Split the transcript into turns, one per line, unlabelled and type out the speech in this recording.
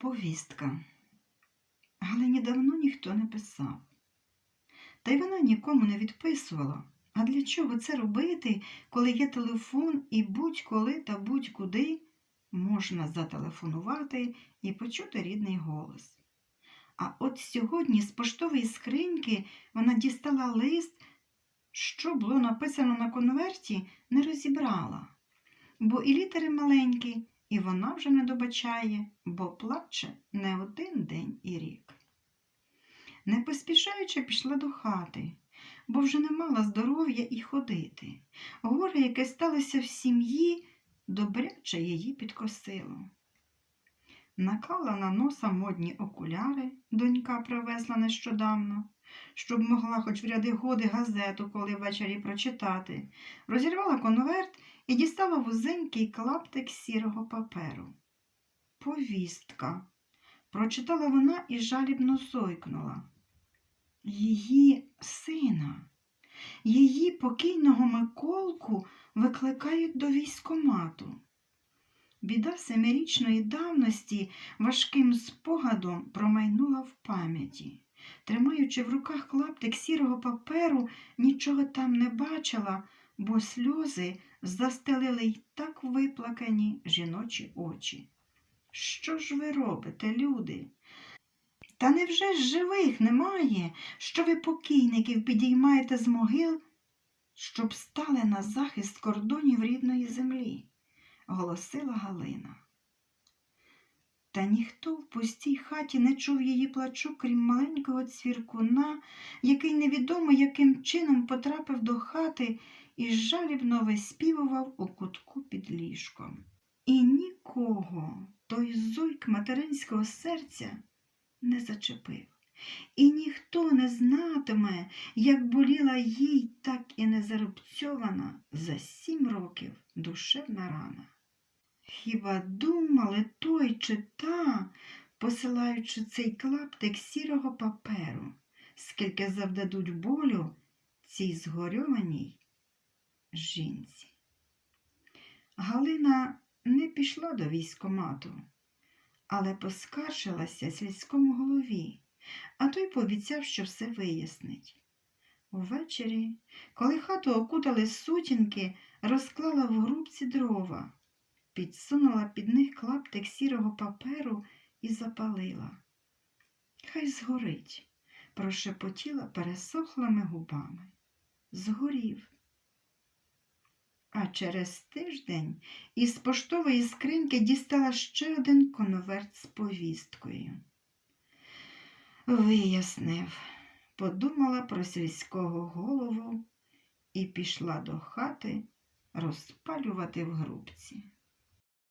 Повістка. Галині давно ніхто не писав. Та й вона нікому не відписувала. А для чого це робити, коли є телефон і будь-коли та будь-куди можна зателефонувати і почути рідний голос. А от сьогодні з поштової скриньки вона дістала лист, що було написано на конверті, не розібрала, бо і літери маленькі, і вона вже не добачає, бо плаче не один день і рік. Не поспішаючи пішла до хати, бо вже не мала здоров'я і ходити. Горе, яке сталося в сім'ї, добряче її підкосило. Наклала на носа модні окуляри, донька привезла нещодавно, щоб могла хоч в ряди годи газету, коли ввечері прочитати, розірвала конверт і дістала вузенький клаптик сірого паперу. Повістка. Прочитала вона і жалібно зойкнула. Її сина, її покійного Миколку викликають до військомату. Біда семирічної давності важким спогадом промайнула в пам'яті. Тримаючи в руках клаптик сірого паперу, нічого там не бачила, бо сльози застелили й так виплакані жіночі очі. Що ж ви робите, люди? Та невже ж живих немає, що ви покійників підіймаєте з могил, щоб стали на захист кордонів рідної землі? Голосила Галина. Та ніхто в пустій хаті не чув її плачу, крім маленького цвіркуна, який невідомо яким чином потрапив до хати і жалібно виспівував у кутку під ліжком. І нікого той зойк материнського серця не зачепив. І ніхто не знатиме, як боліла їй так і не зарубцьована за сім років душевна рана. Хіба думали той чи та, посилаючи цей клаптик сірого паперу, скільки завдадуть болю цій згорьованій жінці? Галина не пішла до військомату, але поскаржилася сільському голові, а той пообіцяв, що все вияснить. Увечері, коли хату окутали сутінки, розклала в грубці дрова, підсунула під них клаптик сірого паперу і запалила. Хай згорить, прошепотіла пересохлими губами. Згорів. А через тиждень із поштової скриньки дістала ще один конверт з повісткою. Вияснив, подумала про сільського голову і пішла до хати розпалювати в грубці.